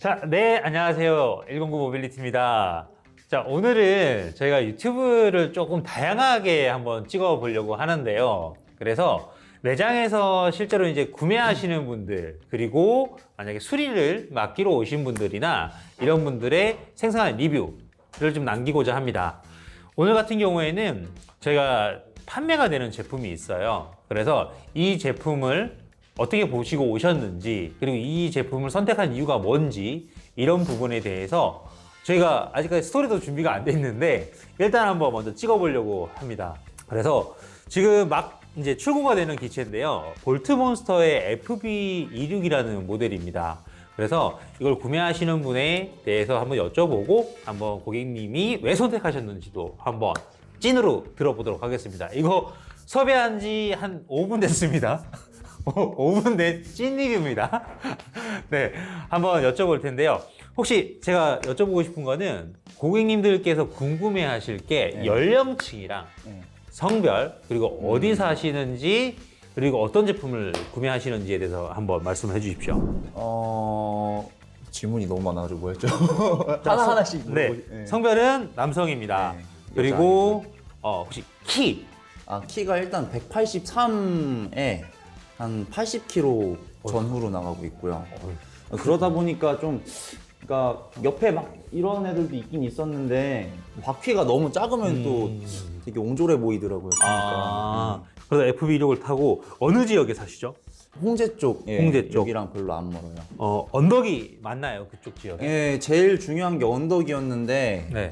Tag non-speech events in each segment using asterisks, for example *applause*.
자, 네, 안녕하세요. 109 모빌리티입니다. 자, 오늘은 저희가 유튜브를 조금 다양하게 한번 찍어 보려고 하는데요. 그래서 매장에서 실제로 이제 구매하시는 분들, 그리고 만약에 수리를 맡기러 오신 분들이나 이런 분들의 생생한 리뷰를 좀 남기고자 합니다. 오늘 같은 경우에는 저희가 판매가 되는 제품이 있어요. 그래서 이 제품을 어떻게 보시고 오셨는지 그리고 이 제품을 선택한 이유가 뭔지 이런 부분에 대해서 저희가 아직까지 스토리도 준비가 안 돼 있는데 일단 한번 먼저 찍어보려고 합니다. 그래서 지금 막 이제 출고가 되는 기체인데요. 볼트몬스터의 FB26이라는 모델입니다. 그래서 이걸 구매하시는 분에 대해서 한번 여쭤보고 한번 고객님이 왜 선택하셨는지도 한번 찐으로 들어보도록 하겠습니다. 이거 섭외한 지 한 5분 됐습니다. *laughs* 5분 내찐 리뷰입니다. *laughs* 네, 한번 여쭤볼 텐데요. 혹시 제가 여쭤보고 싶은 거는 고객님들께서 궁금해 하실 게 네. 연령층이랑 네. 성별 그리고 음. 어디 사시는지 그리고 어떤 제품을 구매하시는지에 대해서 한번 말씀해 주십시오. 어 질문이 너무 많아가지고 뭐였죠? *laughs* 하나 하나씩 네, 네. 성별은 남성입니다. 네, 그리고 어, 혹시 키 아 키가 일단 183에 한 80kg 전후로 나가고 있고요. 어, 그러다 보니까 좀 그러니까 옆에 막 이런 애들도 있긴 있었는데 바퀴가 너무 작으면 또 되게 옹졸해 보이더라고요. 아, 그래서 FB16을 타고 어느 지역에 사시죠? 홍제 쪽, 예, 홍제 쪽. 여기랑 별로 안 멀어요. 어, 언덕이 맞나요? 그쪽 지역에? 예, 제일 중요한 게 언덕이었는데 네.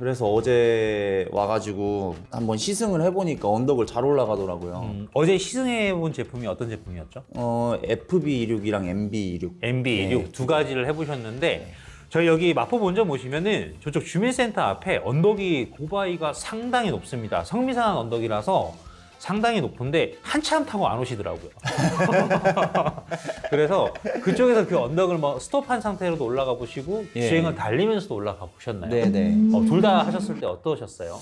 그래서 어제 와가지고 한번 시승을 해보니까 언덕을 잘 올라가더라고요. 음, 어제 시승해 본 제품이 어떤 제품이었죠? 어, FB26이랑 MB26. MB16 네. 두 가지를 해보셨는데 저희 여기 마포 본점 오시면은 저쪽 주민센터 앞에 언덕이 고바위가 상당히 높습니다. 성미산한 언덕이라서 상당히 높은데 한참 타고 안 오시더라고요. *laughs* 그래서 그쪽에서 그 언덕을 뭐 스톱한 상태로도 올라가 보시고 예. 주행을 달리면서도 올라가 보셨나요? 네네. 어, 둘 다 하셨을 때 어떠셨어요?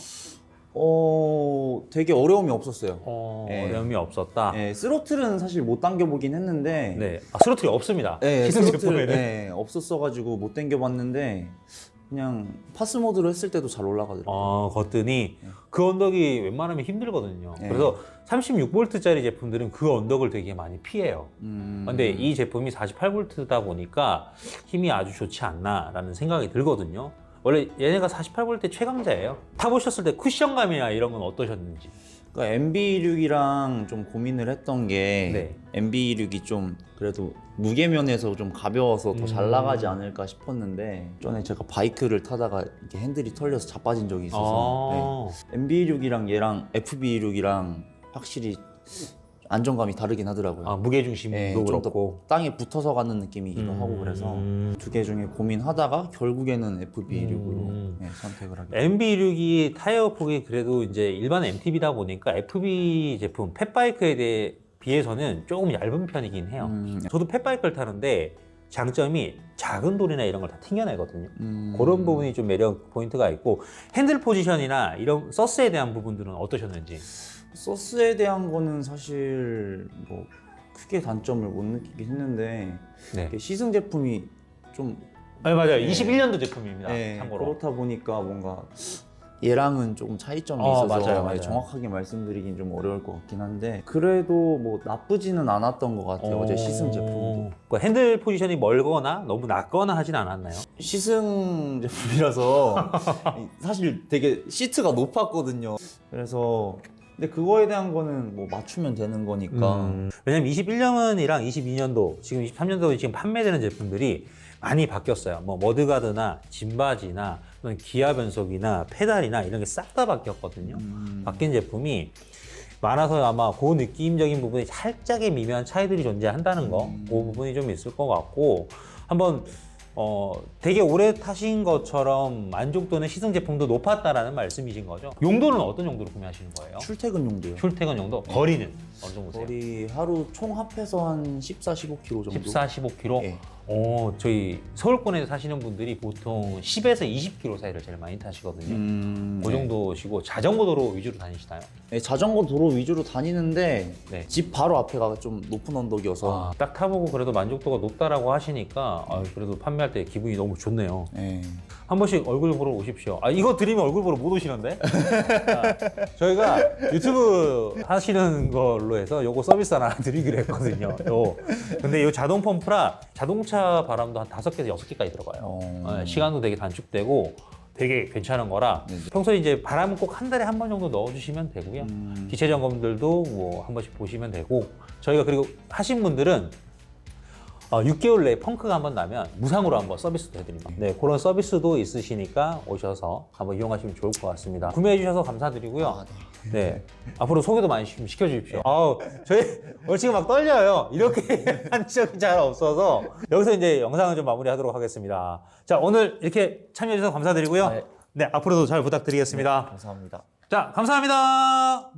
어, 되게 어려움이 없었어요. 어, 예. 어려움이 없었다. 예, 스로틀은 사실 못 당겨보긴 했는데. 네, 아, 스로틀이 없습니다. 예, 시승 스로틀 제품에는. 예, 없었어가지고 못 당겨봤는데 그냥 파스 모드로 했을 때도 잘 올라가더라고요. 어, 걷더니 그 언덕이 웬만하면 힘들거든요. 네. 그래서 36V짜리 제품들은 그 언덕을 되게 많이 피해요. 음, 근데 이 제품이 48V다 보니까 힘이 아주 좋지 않나라는 생각이 들거든요. 원래 얘네가 48V 최강자예요. 타보셨을 때 쿠션감이나 이런 건 어떠셨는지. 그러니까 MB6이랑 좀 고민을 했던 게 네. MB6이 좀 그래도 무게면에서 좀 가벼워서 더잘 음. 나가지 않을까 싶었는데 전에 제가 바이크를 타다가 이렇게 핸들이 털려서 자빠진 적이 있어서 아, 네. MB6이랑 얘랑 FB6이랑 확실히 안정감이 다르긴 하더라고요. 아, 무게 중심도 네, 좀더 그렇고. 땅에 붙어서 가는 느낌이기도 하고 그래서 음. 두개 중에 고민하다가 결국에는 FB6으로 음. 네, 선택을 하게 MB16이 타이어 폭이 그래도 이제 일반 MTB다 보니까 FB 제품 펫바이크에 대해 비해서는 조금 얇은 편이긴 해요. 음, 저도 펫바이크를 타는데 장점이 작은 돌이나 이런 걸 다 튕겨내거든요. 음, 그런 부분이 좀 매력 포인트가 있고 핸들 포지션이나 이런 서스에 대한 부분들은 어떠셨는지. 소스에 대한 거는 사실 뭐 크게 단점을 못 느끼긴 했는데 네. 이게 시승 제품이 좀아 맞아요. 네. 21년도 제품입니다. 네, 참고로. 그렇다 보니까 뭔가 얘랑은 조금 차이점이 어, 있어서 맞아요, 맞아요. 정확하게 말씀드리긴 좀 어려울 것 같긴 한데 그래도 뭐 나쁘지는 않았던 것 같아요 어 제 시승 제품도 그 핸들 포지션이 멀거나 너무 낮거나 하진 않았나요? 시승 제품이라서 *laughs* 사실 되게 시트가 높았거든요. 그래서 근데 그거에 대한 거는 뭐 맞추면 되는 거니까 음, 왜냐면 21년이랑 22년도, 지금 23년도에 지금 판매되는 제품들이 많이 바뀌었어요. 뭐 머드가드나 짐바지나 기아 변속이나 페달이나 이런 게 싹 다 바뀌었거든요. 음. 바뀐 제품이 많아서 아마 그 느낌적인 부분이 살짝의 미묘한 차이들이 존재한다는 거, 음. 그 부분이 좀 있을 것 같고 한번 어 되게 오래 타신 것처럼 만족도는 시승 제품도 높았다라는 말씀이신 거죠? 용도는 어떤 용도로 구매하시는 거예요? 출퇴근 용도요. 출퇴근 용도? 거리는 어느 정도 세요? 거리 하루 총 합해서 한 14, 15km 정도. 14, 15km? 예. 어, 저희 서울권에 사시는 분들이 보통 10에서 20km 사이를 제일 많이 타시거든요. 음, 그 정도시고 자전거 도로 위주로 다니시나요? 네, 자전거 도로 위주로 다니는데 네. 집 바로 앞에가 좀 높은 언덕이어서 아, 딱 타보고 그래도 만족도가 높다라고 하시니까 아, 그래도 판매할 때 기분이 너무 좋네요. 네. 한 번씩 얼굴 보러 오십시오. 아 이거 드리면 얼굴 보러 못 오시는데? *laughs* 아, 저희가 유튜브 하시는 걸로 해서 요거 서비스 하나 *laughs* 드리기로 했거든요. 요. 근데 이 자동 펌프라 자동차 바람도 한 다섯 개에서 여섯 개까지 들어가요. 어. 어, 시간도 되게 단축되고 되게 괜찮은 거라 네. 평소에 이제 바람은 꼭 한 달에 한 번 정도 넣어주시면 되고요. 음. 기체 점검들도 뭐 한 번씩 보시면 되고 저희가 그리고 하신 분들은 어, 6개월 내에 펑크가 한번 나면 무상으로 한번 서비스도 해드립니다. 네, 그런 서비스도 있으시니까 오셔서 한번 이용하시면 좋을 것 같습니다. 구매해 주셔서 감사드리고요. 아, 네. 앞으로 소개도 많이 좀 시켜주십시오. 아우, 저희 오늘 지금 막 떨려요. 이렇게 *laughs* 한 적이 잘 없어서 여기서 이제 영상을 좀 마무리 하도록 하겠습니다. 자, 오늘 이렇게 참여해주셔서 감사드리고요. 네. 네, 앞으로도 잘 부탁드리겠습니다. 감사합니다. 자, 감사합니다.